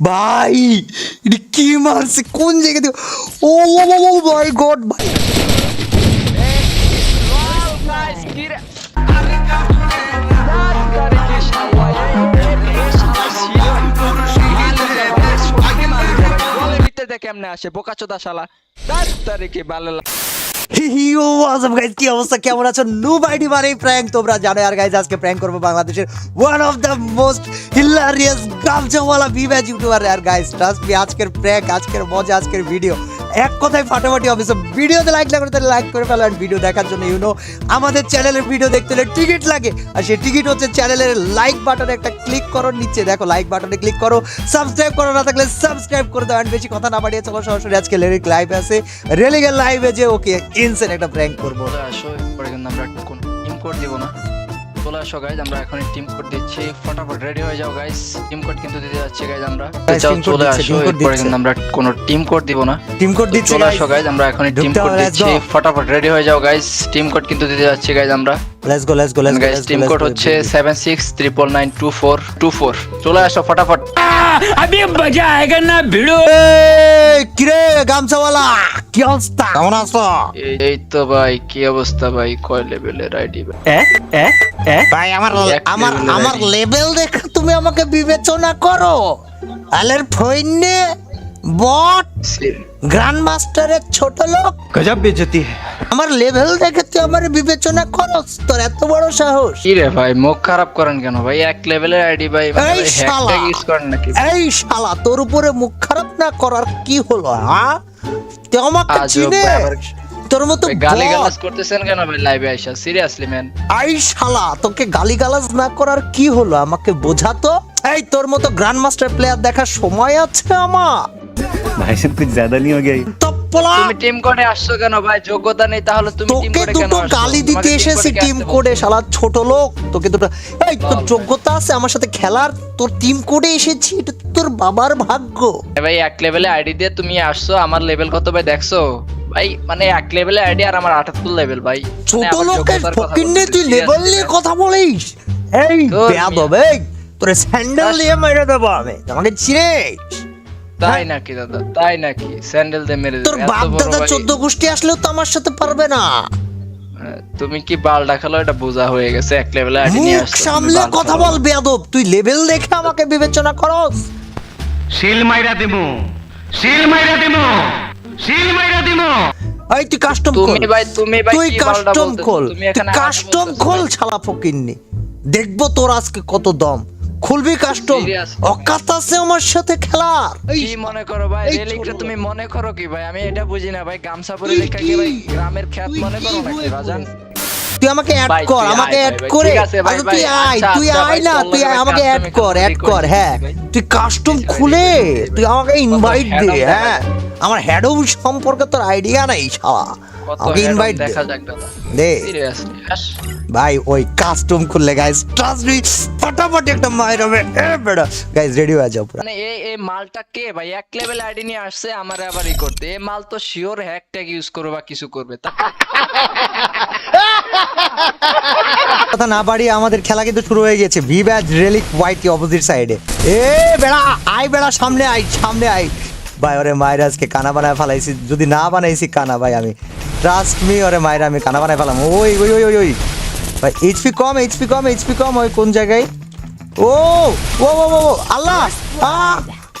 ভাই এটা কি মারছে? কোন জায়গা থেকে ও ও মাই গড ভাই। কেমনে আসে? বোকা চোদা শালা তার তারিখে ভালো কি অবস্থা? কেমন আছো? নো বাইডি মানে প্র্যাঙ্ক তোমরা জানো। আর গাইস আজকে প্র্যাঙ্ক করব বাংলাদেশের one of the most hilarious গামছাওয়ালা বিবেজ ইউটিউবার আর গাইস ট্রাস্ট মি আজকের প্র্যাঙ্ক আজকের মজা, আজকের ভিডিও এক কথায় ফাটাফাটি হবে সো ভিডিওতে লাইক না তাহলে লাইক করে ফেলো আর ভিডিও দেখার জন্য ইউনো আমাদের চ্যানেলের ভিডিও দেখতে হলে টিকিট লাগে। আর সেই টিকিট হচ্ছে চ্যানেলের লাইক বাটনে একটা ক্লিক করো, নিচে দেখো লাইক বাটনে ক্লিক করো সাবস্ক্রাইব করো, না থাকলে সাবস্ক্রাইব করে দাও আর বেশি কথা না বাড়িয়ে চলো, সরাসরি আজকে লেরিক লাইভ আছে। রেলিগের লাইভে যে ওকে ইনসেন একটা প্র্যাঙ্ক করব। আসো আমরা কোন টিম কোড দিব না। চলে আসো গাইজ আমরা এখন টিম কোড দিচ্ছি। ফটাফট রেডি হয়ে যাও গাইজ টিম কোড কিন্তু দিতে যাচ্ছি গাইজ আমরা। যাও চলে আসো। এরপরে কিন্তু আমরা কোনো টিম কোড দিব না। টিম কোড দিচ্ছি চলে আসো গাইজ আমরা এখন টিম কোড দিচ্ছি। ফটাফট রেডি হয়ে যাও গাইজ টিম কোড কিন্তু দিতে যাচ্ছি গাইজ আমরা। let's go let's go let's go guys team code হচ্ছে seven six triple nine two four two four চলে আসো ফটাফট अभी मजा आएगा ना भिड़ो কিরে গামছাওয়ালা কি অবস্থা কেমন আছো এই- এই তো ভাই কি অবস্থা ভাই কয় লেভেলের আইডি ভাই ভাই আমার এক আমার level এর আমার ID লেভেল দেখে তুমি আমাকে বিবেচনা করো আলের ফইনে বট ছোট লোক? গজব বেজতি আমার লেভেল দেখে তুই আমার বিবেচনা করস তোর এত বড় সাহস। কি রে ভাই মুখ খারাপ করেন কেন ভাই? এক লেভেলের আইডি ভাই মানে এই শালা। এই শালা তোর উপরে মুখ খারাপ না করার কি হলো হ্যাঁ তুই আমাকে চিনে? তোর মতো গালি গালাজ করতেছেন কেন ভাই লাইভে আইসা? সিরিয়াসলি ম্যান আই শালা তোকে গালি গালাজ না করার কি হলো আমাকে বোঝাতো? এই তোর মতো গ্র্যান্ড মাস্টার প্লেয়ার দেখার সময় আছে আমার। भाई साहब कुछ ज्यादा नहीं हो गया ये? তপ্পলা তুমি টিম কোডে আসছো কেন ভাই যোগ্যতা নেই তাহলে তুমি টিম তোকে কোডে কেন দুটো আসছো গালি দিতে তোমাকে team এসেছি code এ কে টিম আসতে কোডে শালা ছোট লোক তোকে দুটো এই তোর বল। যোগ্যতা আছে আমার সাথে খেলার তোর টিম কোডে এসেছি এটা তো তোর বাবার ভাগ্য বলছে? ভাই এক লেভেলে আইডি দিয়ে তুমি আসছো আমার লেভেল কত ভাই দেখছো ভাই মানে এক লেভেলে আইডি আর আমার আটাত্তর লেভেল ভাই মানে ছোট আমার লোকের যোগ্যতার কথা ফকিন্নে বলতেছি, তুই লেভেল seriously নিয়ে ভাই। কথা বলিস এই তোর বেয়াদব এই তোর স্যান্ডেল আস- দিয়ে মেরে দেবো আমি আমাকে চিনিস তাই হ্যাঁ। নাকি দাদা? তাই নাকি? স্যান্ডেল মেরে তোর বাপ দাদা আসলেও তো আমার সাথে পারবে না। তুমি কি খেলো এটা বোঝা হয়ে গেছে এক লেভেলে নিয়ে আসছো। সামলে কথা বল বেয়াদব তুই লেভেল দেখে আমাকে বিবেচনা করস। শিল মাইরা দিমু। শিল মাইরা দিমু। শিল মাইরা দিমু। তুই কাস্টম তুমি ভাই তুমি ভাই তুই কাস্টম খোল। তুই কাস্টম খোল দেখব তোর আজকে কত দম। খুলবি কাস্টম? অকাত আছে আমার সাথে খেলার। কি মনে করো ভাই? রেলিংটা তুমি মনে করো কি ভাই? আমি এটা বুঝি না ভাই। গামছা পরে লেখা কি ভাই? গ্রামের খ্যাত মনে করো নাকি রাজান? তুই আমাকে অ্যাড কর আমাকে আয় অ্যাড করে। আচ্ছা তুই আয় আচ্ছা, তুই আচ্ছা আয় না তুই আমাকে অ্যাড কর অ্যাড কর হ্যাঁ। ভাই। তুই কাস্টম খুলে তুই আমাকে ইনভাইট দে হ্যাঁ আমার হ্যাডো সম্পর্কে তোর আইডিয়া নাই শালা। ইনভাইট দেখা যাক দাদা দে। ভাই ওই কাস্টম খুললে গাইস ট্রাস্ট মি ফটাফট একটা মায়ের হবে। এ বেড়া গাইস রেডি হয়ে যাও পুরো। মানে এই এই মালটা কে ভাই? এক লেভেল আইডি নিয়ে আসছে আমার আবার ই করতে। এই মাল তো শিওর হ্যাক ট্যাগ ইউজ করবে বা কিছু করবে তা কথা না বাড়িয়ে আমাদের খেলা কিন্তু শুরু হয়ে গেছে। ভি ব্যাচ রেলিক হোয়াইট অপোজিট সাইডে এ। বেড়া আই বেড়া সামনে আই সামনে আই ভাই ওরে মাইরাজকে কানা বানায় ফেলাইছি। যদি না বানাইছি কানা ভাই আমি। ট্রাস্ট মি ওরে মাইরা আমি কানা বানায় ফেলাম। ওই ওই ওই ওই ওই। ভাই এইচপি কম এইচপি কম এইচপি কম ওই কোন জায়গায়? ও ও ও ও আল্লাহ! আ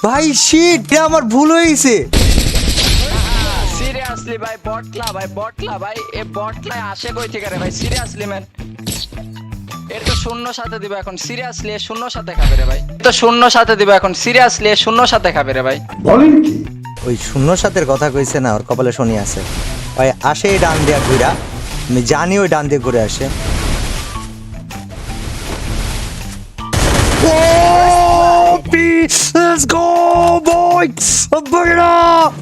ভাই শিট আমার ভুল হয়েছে সিরিয়াসলি ভাই বটলা ভাই বটলা ভাই এ বটলা আসে কই থেকে রে ভাই? সিরিয়াসলি ম্যান এর তো শূন্য সাথে দিবে এখন। সিরিয়াসলি শূন্য সাথে খাবে রে ভাই। তো শূন্য সাথে দিবে এখন। সিরিয়াসলি শূন্য সাথে খাবে রে ভাই। ওই শূন্য সাতের কথা কইছে না ওর কপালে শনি আছে। ওই আসে এই ডান দিয়ে ঘুরা আমি জানি ওই ডান দিয়ে ঘুরে আসে। Let's go, boy! Bring it up!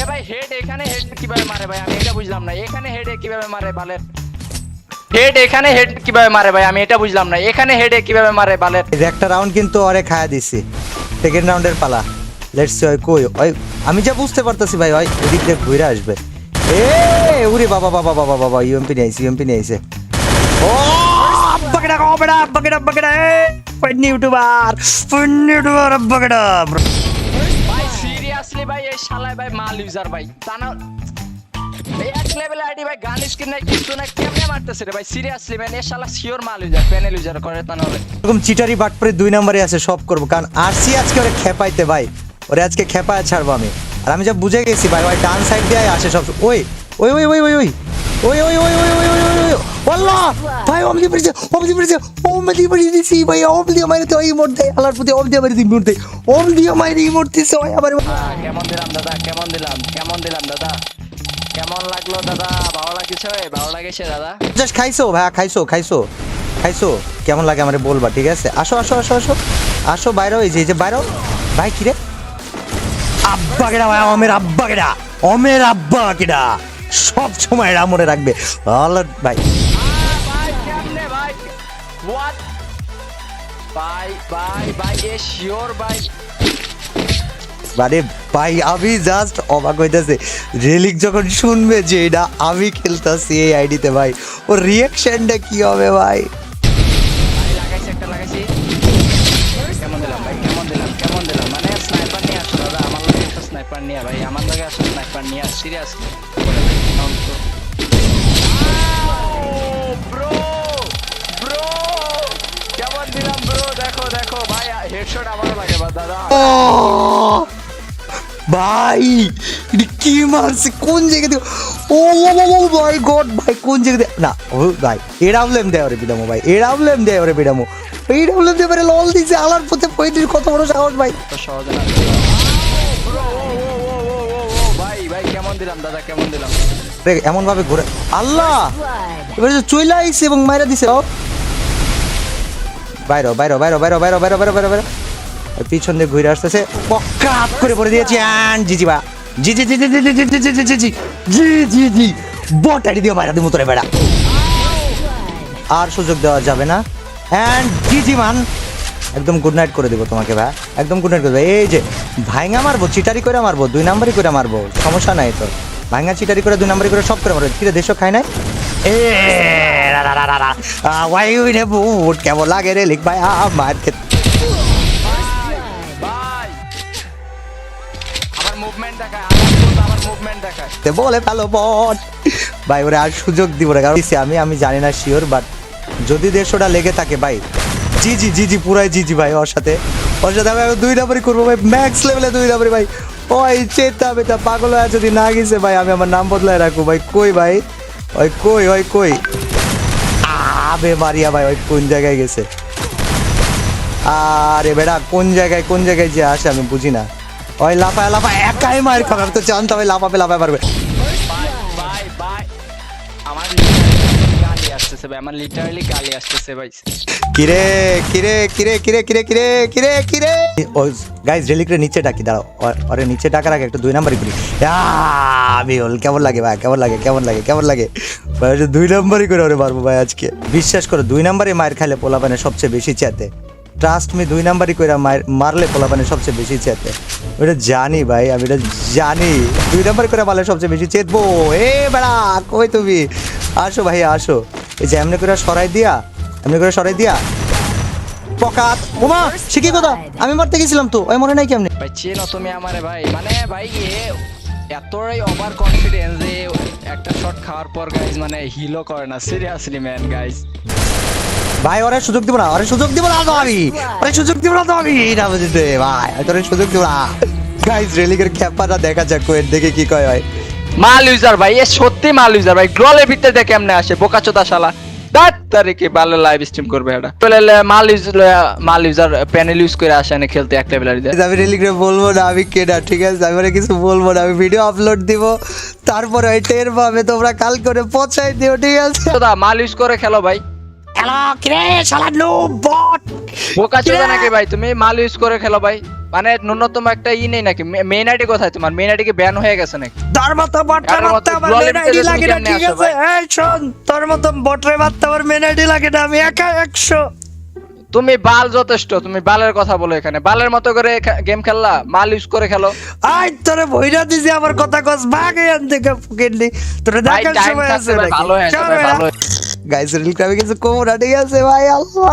এ এ ভাই হেড এখানে হেড কীভাবে মারে ভাই? আমি এটা বুঝলাম না। এখানে হেড কীভাবে মারে বালের? হেড এখানে হেড কীভাবে মারে ভাই? আমি এটা বুঝলাম না। এখানে হেডে কীভাবে মারে বালের? একটা রাউন্ড কিন্তু ওরে খায়া দিছি। সেকেন্ড রাউন্ডের পালা। লেটস সি কই? ওই আমি যা বুঝতে পারতেছি ভাই ওই এদিক দিয়ে ঘুরে আসবে। এ উরে বাবা বাবা বাবা বাবা ইউএমপি নিয়ে আইছে ইউএমপি নিয়ে আইছে। ও বাগড়া আব্বাকেডা কবেডা আব্বাকেডা আব্বাকেডা এ ফেন্নি ইউটিউবার ফেন্নি ইউটিউবার আব্বাকেডা। ভাই সিরিয়াসলি ভাই এই শালায় ভাই মাল ইউজার ভাই। এক লেভেল আইডি ভাই গান স্কিন নাই কিছু না কেমনে মারতেছে রে ভাই? সিরিয়াসলি ভাই এই শালা শিওর মাল ইউজার প্যানেল ইউজার করে তা নাহলে। এরকম চিটারি বাটপারে দুই নম্বরে আছে সব করব। কারণ আরসি আজকে ওরে খেপাইতে ভাই। ওরে আজকে খেপায় ছাড়বো আমি আর আমি যা বুঝে গেছি ভাই ভাই ডান সাইড দিয়ে আসে সব ওই ওই ওই ওই ওই ওই ওই ওই ওই ওই ওই ওই ওই আল্লাহ ভাই ওম দিয়ে পড়েছে ওম দিয়ে পড়েছে ওম দিয়ে পড়ে দিছি ভাই ওম দিয়ে মারি তো এই মুহূর্তে আল্লাহর প্রতি ওম দিয়ে মারি দিই মুহূর্তে ওম দিয়ে মারি এই মুহূর্তে সবাই আবার কেমন দিলাম দাদা কেমন দিলাম কেমন দিলাম দাদা কেমন লাগল দাদা ভালো লাগছে ভালো লাগেছে দাদা জাস্ট খাইছো ভাই খাইছো খাইছো খাইছো কেমন লাগে আমারে বলবা ঠিক আছে আসো আসো আসো আসো আসো বাইরে ওই যে এই যে বাইরে ভাই কিরে আব্বা ভাই, অমের আব্বা কেডা অমের আব্বা কেডা সব সময় এরা মনে রাখবে। আল্লাহ, ভাই। মানে ভাই, আমি জাস্ট অবাক হইতেছে। রেলিক যখন শুনবে যে এটা আমি খেলতাছি এই আইডিতে, ভাই, ওর রিয়াকশনটা কি হবে, ভাই? স্নাইপার নিয়ে ভাই আমার লগে আসো স্নাইপার নিয়ে আস সিরিয়াসলি ব্রো ব্রো কেমন দিলাম ব্রো দেখো দেখো ভাই হেডশট আমারও লাগে বা দাদা। ও ভাই কি মারছে? কোন জায়গা থেকে ও ও মাই গড ভাই কোন জায়গা থেকে না ও ভাই এরাবলেম দেয় ওরে বিডামো ভাই এরাবলেম দেয় ওরে বিডামো এরাবলেম দিয়ে পারে লল দিছে আলার পথে কত বড় সাহস ভাই। তো সহজে না। দিলাম দাদা কেমন দিলাম এমন ভাবে ঘুরে আল্লাহ এবারে যে চইলা আইছে এবং মাইরা দিছে ও বাইরো বাইরো বাইরো বাইরো বাইরো বাইরো বাইরো বাইরো বাইরো পিছন দিয়ে ঘুরে আসতেছে পকাত করে পড়ে দিয়েছি অ্যান্ড জি জি বা জি জি জি জি জি জি জি জি জি জি জি জি জি জি বটারি দিয়ে মাইরা দিমু তোরে বেড়া আর সুযোগ দেওয়া যাবে না অ্যান্ড জি মান একদম গুড নাইট করে দেবো তোমাকে, ভাই। একদম গুড নাইট করে দেবো। এই যে, ভাইঙা মারবো, চিটারি করে মারবো, দুই নাম্বারই করে মারবো। সমস্যা নাই তোর ভাইঙা চিটারি করে, দুই নাম্বারই করে সব করে মারবো। কিরে দেশ খায় নাই? এ কেমন লাগে রে, লিখ ভাই মার খেতে বলে ফেলো বট ভাই, ওরে আর সুযোগ দিব না, কারণ আমি আমি জানি না শিওর বাট যদি দেড়শোটা লেগে থাকে, ভাই জি জি জি জি, পুরাই জি জি ভাই, ওর সাথে। ওর সাথে আমি দুই নাম্বারই করব ভাই ম্যাক্স লেভেলে দুই নাম্বারই ভাই। ওই চেতা বেতা পাগল হয়ে যদি না গেছে ভাই, আমি আমার নাম বদলায় রাখব। ভাই, কই ভাই? ওই কই ওই কই? আবে মারিয়া ভাই, ওই কোন জায়গায় গেছে? আরে বেড়া কোন জায়গায় কোন জায়গায় যে আসে আমি বুঝি না। ওই লাফায় লাফায়, একাই মায়ের খাবে আমি তো জানতাম ওই লাফাবে লাফায় পারবে। আসতেছে ভাই, আমার লিটারালি গালি আসতেছে ভাই। কিরে কিরে কিরে কিরে কিরে কিরে কিরে কিরে। ও গাইস রেলিকরে নিচে ডাকি, দাঁড়াও। ওরে নিচে ডাকার আগে একটু দুই নাম্বারই করি। হল কেমন লাগে ভাই? কেমন লাগে কেমন লাগে কেমন লাগে? ভাই দুই নাম্বারই করে ওরে মারবো ভাই আজকে। বিশ্বাস করো, দুই নাম্বারই মায়ের খাইলে পোলাপানে সবচেয়ে বেশি চেতে ট্রাস্ট মি দুই নাম্বারই মায়ের, মারলে পোলাপানে সবচেয়ে বেশি চেতে ওটা জানি ভাই, আমি এটা জানি। দুই নাম্বার করে মারলে সবচেয়ে বেশি চেতবো এ বেড়া, কই তুমি? আসো ভাই, আসো। এই যে এমনি করে সরাই দিয়া এমনি করে সরাই দিয়া। পকাত। ওমা শিখি কথা? আমি মারতে গেছিলাম তো ওই মনে নাই কেমনি? ভাই চেনো তুমি আমারে ভাই। মানে ভাই এ এতটাই ওভার কনফিডেন্স যে একটা শট খাওয়ার পর গাইজ মানে হিলও করে না। সিরিয়াসলি ম্যান গাইজ ভাই ওরে সুযোগ দিব না ওরে সুযোগ দিব না তো আমি। ওরে সুযোগ দিব না তো আমি না বুঝতে ভাই। তোরে সুযোগ দিব না। গাইস রেলিকের খ্যাপাটা দেখা যাক কোয়ের দেখে কি কয় হয়। মাল ইউজার ভাই এ সত্যি মাল ইউজার ভাই। গ্রলের ভিতরে দেখে কেমনে আসে বোকাচোদা শালা দাঁত তারিখে ভালো লাইভ স্ট্রিম করবে এটা। মাল ইউজ মাল ইউজার প্যানেল ইউজ করে আসে না খেলতে এক লেভেলার আমি টেলিগ্রাম বলব না আমি কেনা ঠিক আছে? আমি কিছু বলব না আমি ভিডিও আপলোড দিব তারপরে ওই টের পাবে তোমরা কাল করে পচাই দিও ঠিক আছে? মাল ইউজ করে খেলো ভাই। হ্যালো কিরে শালা বট। বোকাচোদা নাকি ভাই? তুমি মাল ইউজ করে খেলো ভাই। মানে ন্যূনতম একটা ই নেই নাকি? মেইন আইডি কোথায় তোমার? মেইন আইডি কি ব্যান হয়ে গেছে নাকি? তোর মতো বটরে কারোর মারতে আমার মেন আইডি লাগে না ঠিক আছে? এই শোন তোর মতো বটরে মারতে আমার মেন আইডি লাগে না আমি একা একশো। তুমি বাল যথেষ্ট তুমি বালের কথা বলো এখানে। বালের মতো করে গেম খেললা মাল ইউজ করে খেলো। আই তোরে ভইরা দিছি আমার কথা কস ভাগ এখান থেকে ফুকেনলি তোরে দেখার সময় আছে? ভালো হয়েছে। ভালো। গাইস রিল ক্রামে কিছু কমো না ঠিক আছে, ভাই, আল্লাহ।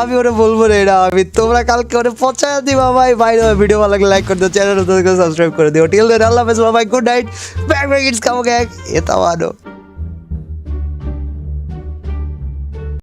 আমি ওরে বলব রে এটা আমি তোমরা কালকে ওরে পচায় দিবা, ভাই। ভাই ভিডিও ভালো লাগলে লাইক করে দিও চ্যানেল সাবস্ক্রাইব করে দিও। টিল দেন আল্লাহ হাফেজ ভাই good night back back it's come gang এটা মানো